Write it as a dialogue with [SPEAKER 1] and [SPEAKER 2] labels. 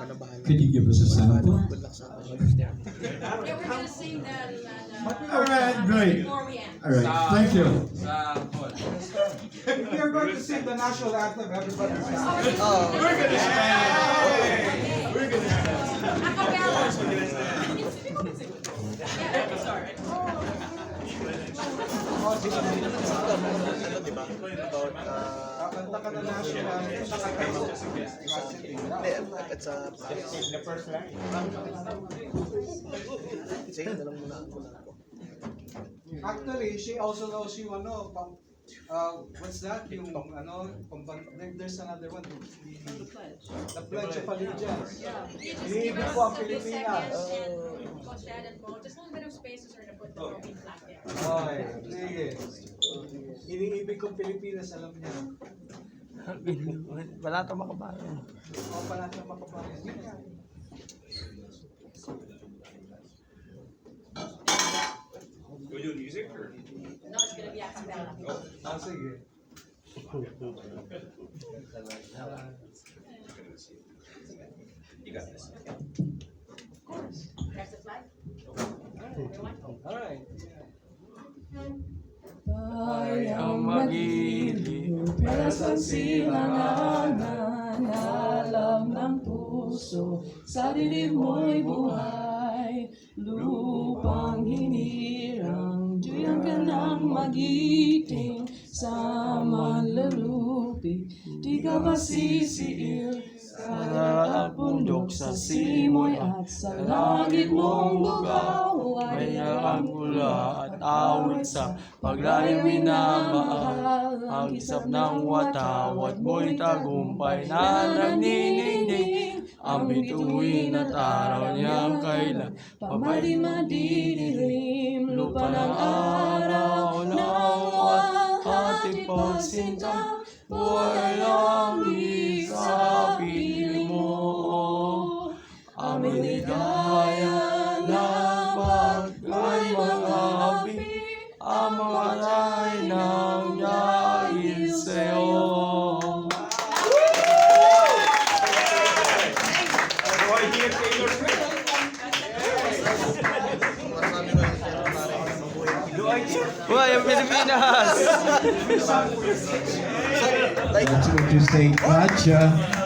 [SPEAKER 1] Could you give us a sample?
[SPEAKER 2] Yeah, we're gonna sing the, the, the.
[SPEAKER 1] All right, great.
[SPEAKER 2] Before we end.
[SPEAKER 1] All right, thank you.
[SPEAKER 3] Sa Paul.
[SPEAKER 4] If you're going to sing the national anthem, everybody sing.
[SPEAKER 2] Oh, we're gonna sing. We're gonna sing. Acapella. Yeah, sorry.
[SPEAKER 4] Kakanta na
[SPEAKER 5] It's a... Sige, dalang muna ako na ako.
[SPEAKER 4] Actually, she also knows yung ano, pang, uh, what's that? Yung ano, pamban, there- there's another one. The, the Pledge of Allegiance.
[SPEAKER 2] Yeah. You us
[SPEAKER 4] ko ang
[SPEAKER 2] 30
[SPEAKER 4] Pilipinas.
[SPEAKER 2] just a little bit of spaces or to put the broken flag there.
[SPEAKER 4] Okay, sige. Iniibig kong Pilipinas, alam niya.
[SPEAKER 5] Wala ito makabayan.
[SPEAKER 4] O pala siya makabayan.
[SPEAKER 2] No, it's gonna be acapella.
[SPEAKER 4] Ah, sige.
[SPEAKER 2] There's the flag.
[SPEAKER 4] Alright.
[SPEAKER 6] Ang magiging Perasan silanganan Alam ng puso Sa dilim mo'y buhay. Lupang ng magiting Sa manlalupig Di ka masisiil Sa bundok, sa simoy at sa langit mong lugaw ay ang pula at awit sa paglayong minamahal ang isap ng watawat. Mo'y tagumpay na nagniningning ang bituin at araw niyang kailan pamadi-madidilim lupa ng araw ng ating pagsinta buhay lang sa piling mo. Aming ligaya na pagkay mga habi ang mga ng dahil Buhay ang Pilipinas!
[SPEAKER 1] That's what you say, gotcha.